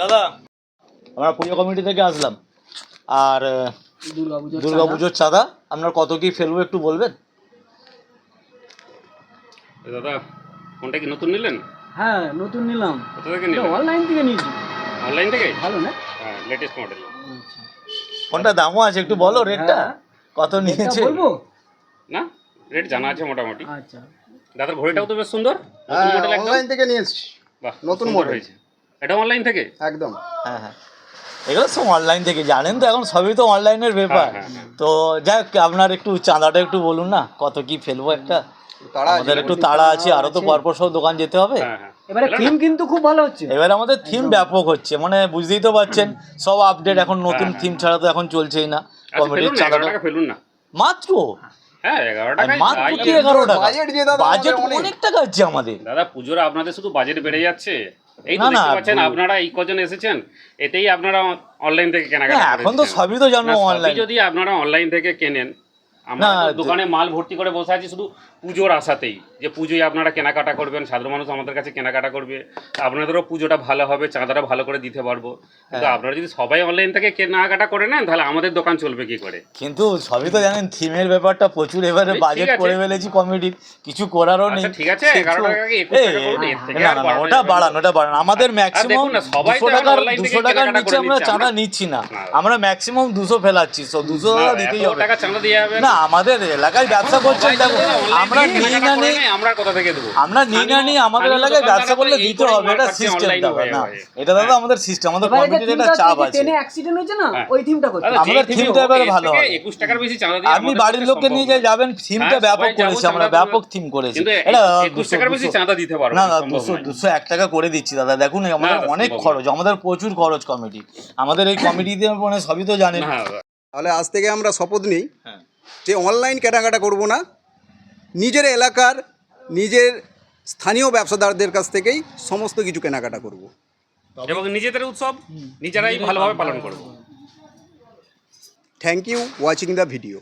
দাদা আমরা পুজো কমিটি থেকে আসলাম। আর দুর্গাপুজোর দুর্গা পুজোর চাঁদা আপনার কত কি ফেলব একটু বলবেন? দাদা ফোনটা কি নতুন নিলেন? হ্যাঁ নতুন নিলাম। কোথা থেকে নিলেন? অনলাইন থেকে নিয়েছি। অনলাইন থেকে? ভালো না? হ্যাঁ লেটেস্ট মডেল ফোনটা দামও আছে একটু বলো রেটটা হ্যাঁ। কত নিয়েছে? বলব? না রেট জানা আছে মোটামুটি। আচ্ছা। দাদার ঘড়িটাও তো বেশ সুন্দর? নতুন হ্যাঁ মডেল একদম? অনলাইন থেকে নিয়ে এসছি। বাহ নতুন model। হয়েছে। এটা অনলাইন থেকে? একদম। হ্যাঁ হ্যাঁ। এগুলো সব অনলাইন থেকে জানেন তো এখন সবই তো অনলাইনের ব্যাপার। হ্যাঁ, তো যাক আপনার একটু চাঁদাটা একটু বলুন না কত কি ফেলব একটা? আমাদের একটু তাড়া আছে আরও তো পরপর সব দোকান যেতে হবে। হ্যাঁ হ্যাঁ। এবারে থিম কিন্তু খুব ভালো হচ্ছে। এবার আমাদের থিম ব্যাপক হচ্ছে মানে বুঝতেই তো পারছেন সব আপডেট এখন নতুন থিম ছাড়া তো এখন চলছেই না। আচ্ছা না এগারো চাঁদাটা ফেলুন না। মাত্র? হ্যাঁ এগারো আর টাকা মাত্র কি এগারো টাকা বাজেট যে দাদা বাজেট অনেক। অনেক টাকা আছে আমাদের। দাদা পুজোর আপনাদের শুধু বাজেট বেড়ে যাচ্ছে? এই তো না, না, দেখতে পাচ্ছেন আপনারা এই কজন এসেছেন এতেই আপনারা অনলাইন থেকে কেনাকাটা এখন তো সবই তো জানো অনলাইন যদি আপনারা অনলাইন থেকে কেনেন আমরা দোকানে মাল ভর্তি করে বসে আছি শুধু পুজোর আশাতেই। যে পুজোয় আপনারা কেনাকাটা করবেন সাধারণ মানুষ আমাদের কাছে কেনাকাটা করবে। আপনাদেরও পুজোটা ভালো হবে চাঁদাটা ভালো করে দিতে পারব। কিন্তু হ্যাঁ। আপনারা যদি সবাই অনলাইন থেকে কেনাকাটা করে নেন তাহলে আমাদের দোকান চলবে কি করে? কিন্তু সবই তো জানেন থিমের ব্যাপারটা প্রচুর এবারে বাজেট করে ফেলেছি কমিটির কিছু করারও নেই। আচ্ছা ঠিক আছে ওটা বাড়ান ওটা বাড়ান। আমাদের ম্যাক্সিমাম দুশো টাকার দুশো টাকার নিচে আমরা চাঁদা নিচ্ছি না। আমরা ম্যাক্সিমাম দুশো ফেলাচ্ছি দুশো টাকা দিতেই হবে। টাকা চাঁদা দিয়ে যাবে। না আমাদের এলাকায় ব্যবসা করছেন দেখো আমরা নিই না নিই আমরা কোথা থেকে দেবো। আমরা নিই না নিই আমাদের এলাকায় ব্যবসা করলে দিতে হবে এটা সিস্টেম না। এটা দাদা আমাদের সিস্টেম আমাদের কমিটির একটা চাপ আছে। ট্রেনে অ্যাক্সিডেন্ট হয়েছে না হ্যাঁ। ওই থিমটা করতে আমাদের থিমটা এবারে ভালো হবে। একুশ টাকার বেশি চাঁদা দিয়ে আপনি বাড়ির লোককে নিয়ে যাই যাবেন থিমটা হ্যাঁ, ব্যাপক করেছি আমরা ব্যাপক থিম করেছি। এটা একুশ দুশো- টাকার বেশি চাঁদা দিতে পারব না না না সম্ভব দুশো নয়। দুশো এক টাকা করে দিচ্ছি দাদা দেখুন আমাদের অনেক খরচ আমাদের প্রচুর খরচ কমিটি আমাদের এই কমিটিতে মানে সবই তো জানেন তাহলে আজ থেকে আমরা শপথ নিই হ্যাঁ। যে অনলাইন কেনাকাটা করব না নিজের এলাকার নিজের স্থানীয় ব্যবসাদারদের কাছ থেকেই সমস্ত কিছু কেনাকাটা করব। এবং নিজেদের উৎসব নিজেরাই ভালোভাবে পালন করব। Thank you watching the video